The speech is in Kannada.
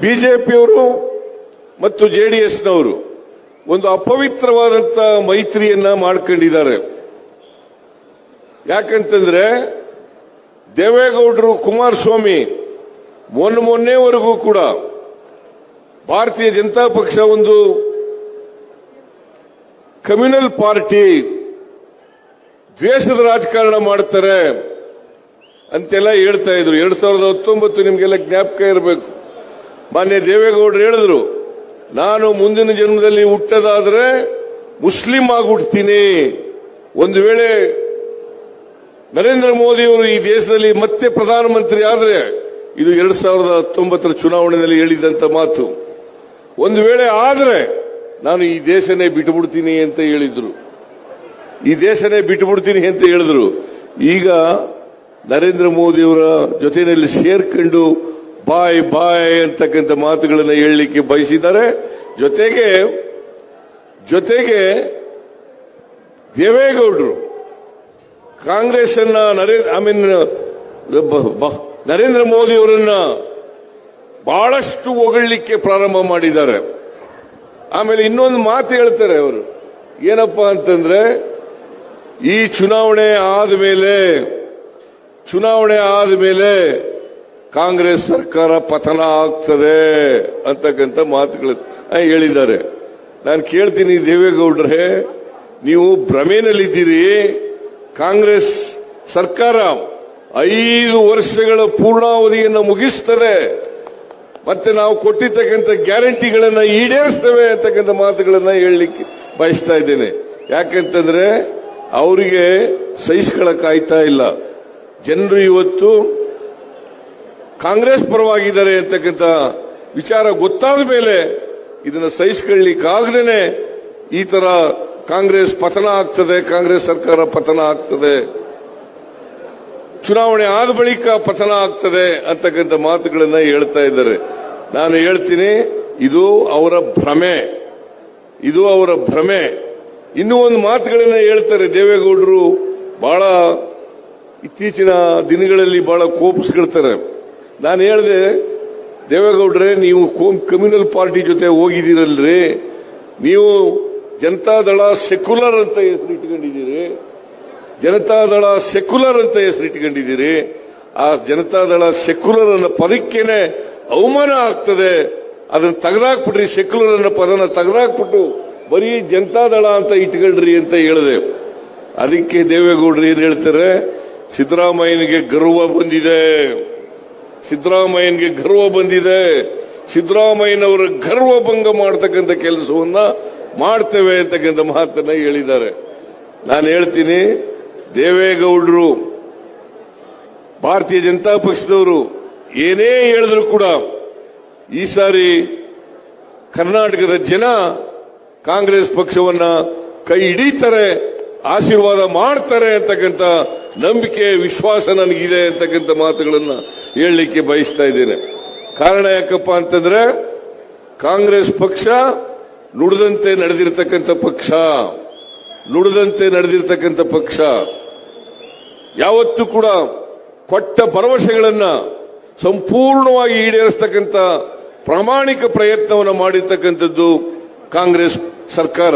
ಬಿಜೆಪಿಯವರು ಮತ್ತು ಜೆಡಿಎಸ್ನವರು ಒಂದು ಅಪವಿತ್ರವಾದಂತ ಮೈತ್ರಿಯನ್ನ ಮಾಡ್ಕೊಂಡಿದ್ದಾರೆ. ಯಾಕಂತಂದ್ರೆ ದೇವೇಗೌಡರು ಕುಮಾರಸ್ವಾಮಿ ಮೊನ್ನೆ ಮೊನ್ನೆವರೆಗೂ ಕೂಡ ಭಾರತೀಯ ಜನತಾ ಪಕ್ಷ ಒಂದು ಕಮ್ಯುನಲ್ ಪಾರ್ಟಿ ದ್ವೇಷದ ರಾಜಕಾರಣ ಮಾಡ್ತಾರೆ ಅಂತೆಲ್ಲ ಹೇಳ್ತಾ ಇದ್ರು. ಎರಡ್ ಸಾವಿರದ ಹತ್ತೊಂಬತ್ತು ನಿಮಗೆಲ್ಲ ಜ್ಞಾಪಕ ಇರಬೇಕು. ಮಾನ್ಯ ದೇವೇಗೌಡರು ಹೇಳಿದ್ರು, ನಾನು ಮುಂದಿನ ಜನ್ಮದಲ್ಲಿ ಹುಟ್ಟದಾದ್ರೆ ಮುಸ್ಲಿಂ ಆಗಿ ಒಂದು ವೇಳೆ ನರೇಂದ್ರ ಮೋದಿ ಅವರು ಈ ದೇಶದಲ್ಲಿ ಮತ್ತೆ ಪ್ರಧಾನಮಂತ್ರಿ ಆದ್ರೆ, ಇದು ಎರಡ್ ಸಾವಿರದ ಹತ್ತೊಂಬತ್ತರ ಚುನಾವಣೆಯಲ್ಲಿ ಹೇಳಿದಂತ ಮಾತು. ಒಂದು ವೇಳೆ ಆದ್ರೆ ನಾನು ಈ ದೇಶನೇ ಬಿಟ್ಟುಬಿಡ್ತೀನಿ ಅಂತ ಹೇಳಿದ್ರು. ಈ ದೇಶನೇ ಬಿಟ್ಟುಬಿಡ್ತೀನಿ ಅಂತ ಹೇಳಿದ್ರು. ಈಗ ನರೇಂದ್ರ ಮೋದಿಯವರ ಜೊತೆಯಲ್ಲಿ ಸೇರ್ಕೊಂಡು ಬಾಯ್ ಬಾಯ್ ಅಂತಕ್ಕಂಥ ಮಾತುಗಳನ್ನು ಹೇಳಲಿಕ್ಕೆ ಬಯಸಿದ್ದಾರೆ. ಜೊತೆಗೆ ಜೊತೆಗೆ ದೇವೇಗೌಡರು ಕಾಂಗ್ರೆಸ್ ಅನ್ನ ನರೇಂದ್ರ ಐ ಮೀನ್ ನರೇಂದ್ರ ಮೋದಿ ಅವರನ್ನ ಬಹಳಷ್ಟು ಹೊಗಳಲಿಕ್ಕೆ ಪ್ರಾರಂಭ ಮಾಡಿದ್ದಾರೆ. ಆಮೇಲೆ ಇನ್ನೊಂದು ಮಾತು ಹೇಳ್ತಾರೆ ಅವರು. ಏನಪ್ಪಾ ಅಂತಂದ್ರೆ, ಈ ಚುನಾವಣೆ ಆದ ಮೇಲೆ ಚುನಾವಣೆ ಆದ ಮೇಲೆ ಕಾಂಗ್ರೆಸ್ ಸರ್ಕಾರ ಪತನ ಆಗ್ತದೆ ಅಂತಕ್ಕಂಥ ಮಾತುಗಳು ಹೇಳಿದ್ದಾರೆ. ನಾನು ಕೇಳ್ತೀನಿ ದೇವೇಗೌಡ್ರೆ, ನೀವು ಭ್ರಮೆನಲ್ಲಿದ್ದೀರಿ? ಕಾಂಗ್ರೆಸ್ ಸರ್ಕಾರ ಐದು ವರ್ಷಗಳ ಪೂರ್ಣಾವಧಿಯನ್ನು ಮುಗಿಸ್ತದೆ. ಮತ್ತೆ ನಾವು ಕೊಟ್ಟಿರ್ತಕ್ಕಂಥ ಗ್ಯಾರಂಟಿಗಳನ್ನು ಈಡೇರಿಸ್ತೇವೆ ಅಂತಕ್ಕಂಥ ಮಾತುಗಳನ್ನು ಹೇಳಲಿಕ್ಕೆ ಬಯಸ್ತಾ ಇದ್ದೇನೆ. ಯಾಕಂತಂದ್ರೆ, ಅವರಿಗೆ ಸಹಿಸ್ಕೊಳ್ಳಕ್ಕಾಯ್ತಾ ಇಲ್ಲ. ಜನರು ಇವತ್ತು ಕಾಂಗ್ರೆಸ್ ಪರವಾಗಿದ್ದಾರೆ ಅಂತಕ್ಕಂಥ ವಿಚಾರ ಗೊತ್ತಾದ ಮೇಲೆ ಇದನ್ನ ಸಹಿಸಿಕೊಳ್ಳಿಕ್ಕಾಗದೇನೆ ಈ ತರ ಕಾಂಗ್ರೆಸ್ ಪತನ ಆಗ್ತದೆ, ಕಾಂಗ್ರೆಸ್ ಸರ್ಕಾರ ಪತನ ಆಗ್ತದೆ, ಚುನಾವಣೆ ಆದ ಬಳಿಕ ಪತನ ಆಗ್ತದೆ ಅಂತಕ್ಕಂಥ ಮಾತುಗಳನ್ನ ಹೇಳ್ತಾ ಇದ್ದಾರೆ. ನಾನು ಹೇಳ್ತೀನಿ, ಇದು ಅವರ ಭ್ರಮೆ. ಇದು ಅವರ ಭ್ರಮೆ. ಇನ್ನೂ ಒಂದು ಮಾತುಗಳನ್ನ ಹೇಳ್ತಾರೆ ದೇವೇಗೌಡರು ಬಹಳ ಇತ್ತೀಚಿನ ದಿನಗಳಲ್ಲಿ ಬಹಳ ಕೋಪಿಸ್ಕೊಳ್ತಾರೆ. ನಾನು ಹೇಳಿದೆ, ದೇವೇಗೌಡ್ರೆ, ನೀವು ಕಮ್ಯುನಲ್ ಪಾರ್ಟಿ ಜೊತೆ ಹೋಗಿದ್ದೀರಲ್ರಿ. ನೀವು ಜನತಾದಳ ಸೆಕ್ಯುಲರ್ ಅಂತ ಹೆಸರು ಇಟ್ಕೊಂಡಿದ್ದೀರಿ. ಜನತಾದಳ ಸೆಕ್ಯುಲರ್ ಅಂತ ಹೆಸರು ಇಟ್ಕೊಂಡಿದ್ದೀರಿ. ಆ ಜನತಾದಳ ಸೆಕ್ಯುಲರ್ ಅನ್ನೋ ಪದಕ್ಕೇನೆ ಅವಮಾನ ಆಗ್ತದೆ. ಅದನ್ನ ತೆಗೆದಾಕ್ಬಿಟ್ರಿ ಸೆಕ್ಯುಲರ್ ಅನ್ನೋ ಪದನ ತೆಗೆದಾಕ್ಬಿಟ್ಟು ಬರೀ ಜನತಾದಳ ಅಂತ ಇಟ್ಕೊಂಡ್ರಿ ಅಂತ ಹೇಳಿದೆ. ಅದಕ್ಕೆ ದೇವೇಗೌಡರು ಏನ್ ಹೇಳ್ತಾರೆ? ಸಿದ್ದರಾಮಯ್ಯನಿಗೆ ಗರ್ವ ಬಂದಿದೆ. ಸಿದ್ದರಾಮಯ್ಯನಿಗೆ ಗರ್ವ ಬಂದಿದೆ. ಸಿದ್ದರಾಮಯ್ಯನವರ ಗರ್ವ ಭಂಗ ಮಾಡತಕ್ಕಂಥ ಕೆಲಸವನ್ನ ಮಾಡ್ತೇವೆ ಅಂತಕ್ಕಂಥ ಮಾತನ್ನ ಹೇಳಿದ್ದಾರೆ. ನಾನು ಹೇಳ್ತೀನಿ, ದೇವೇಗೌಡರು, ಭಾರತೀಯ ಜನತಾ ಪಕ್ಷದವರು ಏನೇ ಹೇಳಿದ್ರು ಕೂಡ ಈ ಸಾರಿ ಕರ್ನಾಟಕದ ಜನ ಕಾಂಗ್ರೆಸ್ ಪಕ್ಷವನ್ನ ಕೈ ಹಿಡಿತಾರೆ, ಆಶೀರ್ವಾದ ಮಾಡ್ತಾರೆ ಅಂತಕ್ಕಂಥ ನಂಬಿಕೆ, ವಿಶ್ವಾಸ ನನಗಿದೆ ಅಂತಕ್ಕಂಥ ಮಾತುಗಳನ್ನು ಹೇಳಲಿಕ್ಕೆ ಬಯಸ್ತಾ ಇದ್ದೇನೆ. ಕಾರಣ ಯಾಕಪ್ಪ ಅಂತಂದ್ರೆ, ಕಾಂಗ್ರೆಸ್ ಪಕ್ಷ ನುಡಿದಂತೆ ನಡೆದಿರ್ತಕ್ಕಂಥ ಪಕ್ಷ, ನುಡಿದಂತೆ ನಡೆದಿರ್ತಕ್ಕಂಥ ಪಕ್ಷ, ಯಾವತ್ತೂ ಕೂಡ ಕೊಟ್ಟ ಭರವಸೆಗಳನ್ನ ಸಂಪೂರ್ಣವಾಗಿ ಈಡೇರಿಸ್ತಕ್ಕಂಥ ಪ್ರಾಮಾಣಿಕ ಪ್ರಯತ್ನವನ್ನು ಮಾಡಿರ್ತಕ್ಕಂಥದ್ದು ಕಾಂಗ್ರೆಸ್ ಸರ್ಕಾರ.